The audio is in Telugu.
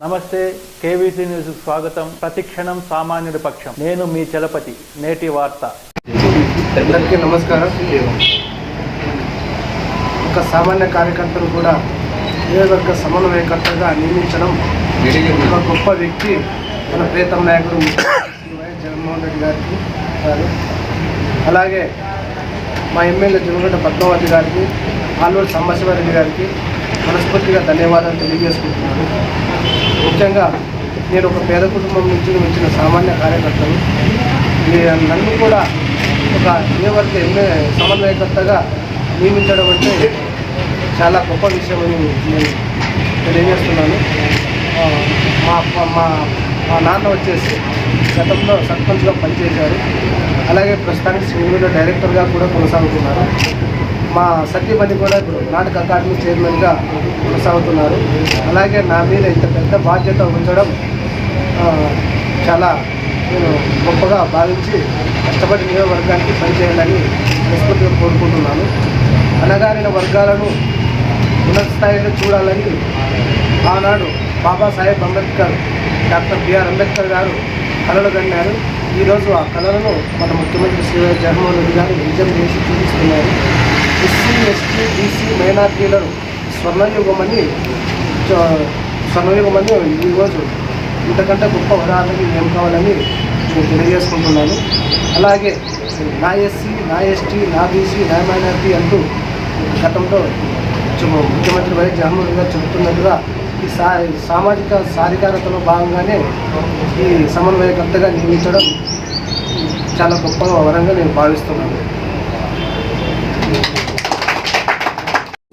నమస్తే కేవీసీ న్యూస్ స్వాగతం. ప్రతిక్షణం సామాన్యుడి పక్షం. నేను మీ చలపతి నేటి వార్త. అందరికీ నమస్కారం. ఒక సామాన్య కార్యకర్తను కూడా నియోజకవర్గ సమన్వయకర్తగా నియమించడం ఒక గొప్ప వ్యక్తి మన ప్రీతం నాయకుడు జగన్మోహన్ రెడ్డి గారికి అలాగే మా ఎమ్మెల్యే జనగడ్డ పద్మావతి గారికి ఆలూరు సాంబశివారెడ్డి గారికి మనస్ఫూర్తిగా ధన్యవాదాలు తెలియజేసుకుంటున్నాను. ముఖ్యంగా నేను ఒక పేద కుటుంబం నుంచి వచ్చిన సామాన్య కార్యకర్తను. నన్ను కూడా ఒక నియోజకవర్గ ఎమ్మె సమన్వయకర్తగా నియమించడం అంటే చాలా గొప్ప విషయమని నేను తెలియజేస్తున్నాను. మా మా మా నాన్న వచ్చేసి గతంలో సర్పంచ్గా పనిచేశారు. అలాగే ప్రస్తుతానికి సింగూరులో డైరెక్టర్గా కూడా కొనసాగుతున్నారు. మా సత్యమణి కూడా ఇప్పుడు నాటక అకాడమీ చైర్మన్గా కొనసాగుతున్నారు. అలాగే నా మీద ఇంత పెద్ద బాధ్యత ఉంచడం చాలా నేను గొప్పగా భావించి కష్టపడి నియోజకవర్గానికి పనిచేయాలని మనస్ఫూర్తిగా కోరుకుంటున్నాను. అనగారిన వర్గాలను ఉన్నత స్థాయిలో చూడాలని ఆనాడు Babasaheb Ambedkar doctor B R Ambedkar garu కళలు కన్నారు ఈరోజు ఆ కళలను మన ముఖ్యమంత్రి శ్రీ జగన్మోహన్ రెడ్డి గారు నిజం చేసి చూపిస్తున్నారు. ఎస్సీ ఎస్టీ బీసీ మైనార్టీలను స్వర్ణయుగమని స్వర్ణయుగమని ఈరోజు ఇంతకంటే గొప్ప ఉదాహరణకి ఏం కావాలని నేను తెలియజేసుకుంటున్నాను. అలాగే నా ఎస్సీ నా ఎస్టీ నా బీసీ నా మైనార్టీ అంటూ గతంలో ముఖ్యమంత్రి వైఎస్ జగన్మోహన్ గారు చెబుతున్నట్టుగా ఈ సా సామాజిక సాధికారతలో భాగంగానే ఈ సమన్వయకర్తగా నియమించడం చాలా గొప్ప వరంగా నేను భావిస్తున్నాను.